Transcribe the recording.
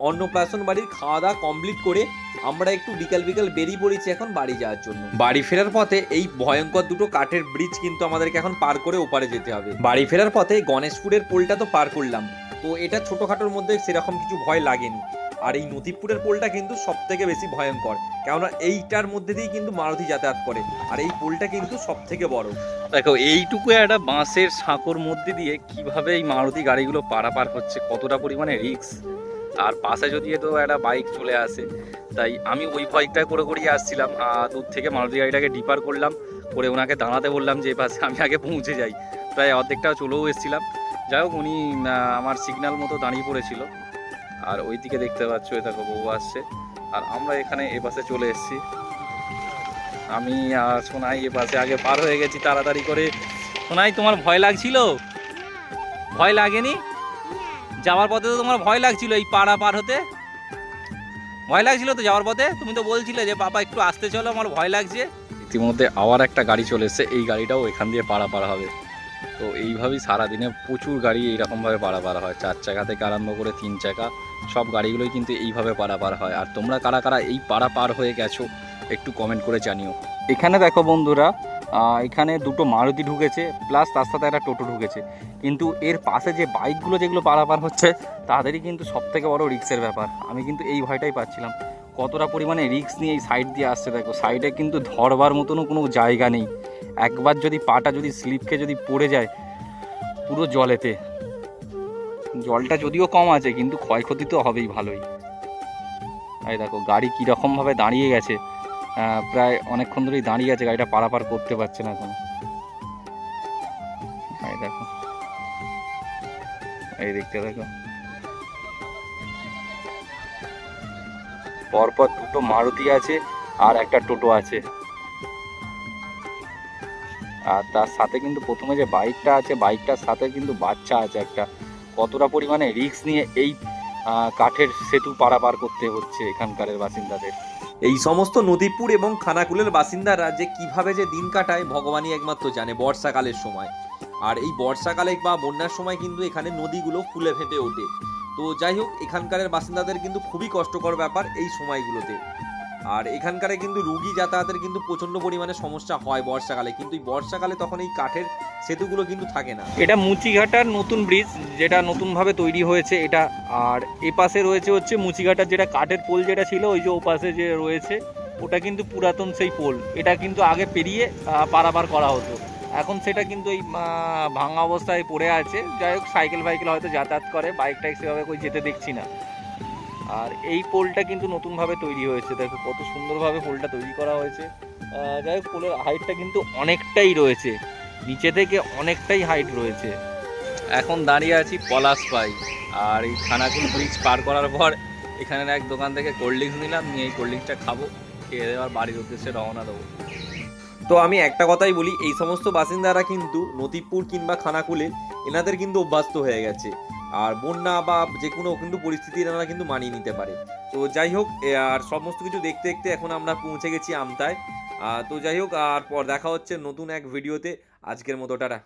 অন্নপ্রাশন বাড়ির খাওয়া দাওয়া কমপ্লিট করে আমরা একটু বিকাল বিকাল বেরিয়ে পড়েছি এখন বাড়ি যাওয়ার জন্য। বাড়ি ফেরার পথে এই ভয়ঙ্কর দুটো কাঠের ব্রিজ কিন্তু আমাদেরকে এখন পার করে ওপারে যেতে হবে। বাড়ি ফেরার পথে গণেশপুরের পোলটা তো পার করলাম। তো এটা ছোটোখাটোর মধ্যে সেরকম কিছু ভয় লাগেনি। আর এই নদীপুরের পোলটা কিন্তু সব থেকে বেশি ভয়ঙ্কর। কেননা এইটার মধ্যে দিয়ে কিন্তু মারুতি যাতায়াত করে। আর এই পোলটা কিন্তু সব থেকে বড়। দেখো এইটুকু একটা বাঁশের সাঁকোর মধ্যে দিয়ে কীভাবে এই মারুতি গাড়িগুলো পারাপার হচ্ছে কতটা পরিমাণে রিক্স আর পাশে যদি তো একটা বাইক চলে আসে, তাই আমি ওই বাইকটা করে করেই আসছিলাম। দূর থেকে মারুতি গাড়িটাকে ডিপার করলাম, করে ওনাকে দাঁড়াতে বললাম যে পাশে আমি আগে পৌঁছে যাই। প্রায় অর্ধেকটা চলেও এসেছিলাম। যাই হোক, উনি আমার সিগন্যাল মতো দাঁড়িয়ে পড়েছিল। আর ওই দিকে দেখতে পাচ্ছ, এ দেখো, বউ আসছে। আর আমরা এখানে এ পাশে চলে এসেছি। আমি আর সোনাই এ পাশে আগে পার হয়ে গেছি তাড়াতাড়ি করে। সোনাই, তোমার ভয় লাগছিল? ভয় লাগেনি? যাওয়ার পথে তো তোমার ভয় লাগছিল এই পাড়া পার হতে। ভয় লাগছিল তো যাওয়ার পথে? তুমি তো বলছিলে যে বাবা একটু আসতে চলো আমার ভয় লাগছে। ইতিমধ্যে আবার একটা গাড়ি চলে এসেছে এই গাড়িটাও এখান দিয়ে পাড়া পার হবে। তো এইভাবেই সারাদিনে প্রচুর গাড়ি এইরকমভাবে পাড়া পার হয়। চার চাকা থেকে আরম্ভ করে তিন চাকা সব গাড়িগুলোই কিন্তু এইভাবে পাড়া পার হয়। আর তোমরা কারা কারা এই পাড়া পার হয়ে গেছো একটু কমেন্ট করে জানিও। এখানে দেখো বন্ধুরা এখানে দুটো মারুতি ঢুকেছে প্লাস তার সাথে একটা টোটো ঢুকেছে। কিন্তু এর পাশে যে বাইকগুলো যেগুলো পারাপার হচ্ছে, তাদেরই কিন্তু সব থেকে বড় রিক্সের ব্যাপার। আমি কিন্তু এই ভয়টাই পাচ্ছিলাম। কতটা পরিমাণে রিক্স নিয়ে এই সাইড দিয়ে আসছে দেখো। সাইডে কিন্তু ধরবার মতনও কোনো জায়গা নেই। একবার যদি পাটা যদি স্লিপকে যদি পড়ে যায় পুরো জলেতে। জলটা যদিও কম আছে, কিন্তু ক্ষয়ক্ষতি তো হবেই ভালোই। এই দেখো, গাড়ি কীরকমভাবে দাঁড়িয়ে গেছে। প্রায় অনেকক্ষণ ধরেই দাঁড়িয়ে আছে, গাড়িটা পারাপার করতে পারছে না এখন। এই দেখো। এই দেখতে দেখো। পরপর দুটো মারুতি আছে আর একটা টোটো আছে। আর তার সাথে কিন্তু প্রথমে যে বাইকটা আছে, বাইকটার সাথে কিন্তু বাচ্চা আছে একটা। কতটা পরিমাণে রিস্ক নিয়ে এই কাঠের সেতু পারাপার করতে হচ্ছে এখানকারের বাসিন্দাদের। এই সমস্ত নদীপুর এবং খানাকুলের বাসিন্দারা যে কীভাবে যে দিন কাটায়, ভগবানই একমাত্র জানে বর্ষাকালের সময়। আর এই বর্ষাকালে বা বন্যার সময় কিন্তু এখানে নদীগুলো ফুলে ফেঁপে ওঠে। তো যাই হোক, এখানকারের বাসিন্দাদের কিন্তু খুবই কষ্টকর ব্যাপার এই সময়গুলোতে। আর এখানকারে কিন্তু রুগী যাতায়াতের কিন্তু প্রচণ্ড পরিমাণে সমস্যা হয় বর্ষাকালে। কিন্তু এই বর্ষাকালে তখন এই কাঠের সেতুগুলো কিন্তু থাকে না। এটা মুচিঘাটার নতুন ব্রিজ যেটা নতুনভাবে তৈরি হয়েছে এটা। আর এ পাশে রয়েছে হচ্ছে মুচিঘাটার যেটা কাঠের পোল যেটা ছিল, ওই যে ও পাশে যে রয়েছে, ওটা কিন্তু পুরাতন সেই পোল। এটা কিন্তু আগে পেরিয়ে পারাপার করা হতো। এখন সেটা কিন্তু এই ভাঙা অবস্থায় পড়ে আছে। যাই হোক, সাইকেল ফাইকেল হয়তো যাতায়াত করে বাইক টাইক সেভাবে কই যেতে দেখছি না। আর এই পোলটা কিন্তু নতুনভাবে তৈরি হয়েছে। দেখো কত সুন্দরভাবে পোলটা তৈরি করা হয়েছে। যাই হোক, পোলের হাইটটা কিন্তু অনেকটাই রয়েছে। নিচে থেকে অনেকটাই হাইট রয়েছে। এখন দাঁড়িয়ে আছি পলাশ পাই। আর এই খানাকুল ব্রিজ পার করার পর এখানের এক দোকান থেকে কোল্ড ড্রিঙ্কস নিলাম, নিয়ে এই কোল্ড ড্রিঙ্কসটা খাব, খেয়ে দেওয়ার বাড়ির উদ্দেশ্যে রওনা দেবো। তো আমি একটা কথাই বলি, এই সমস্ত বাসিন্দারা কিন্তু নদীপুর কিংবা খানাকুলে এনাদের কিন্তু অভ্যস্ত হয়ে গেছে। আর বন্যা বা যে কোনো কিন্তু পরিস্থিতি তারা কিন্তু মানিয়ে নিতে পারে। তো যাই হোক আর সমস্ত কিছু দেখতে দেখতে এখন আমরা পৌঁছে গেছি আমতায়। তো যাই হোক, আর পর দেখা হচ্ছে নতুন এক ভিডিওতে আজকের মতো, টাটা।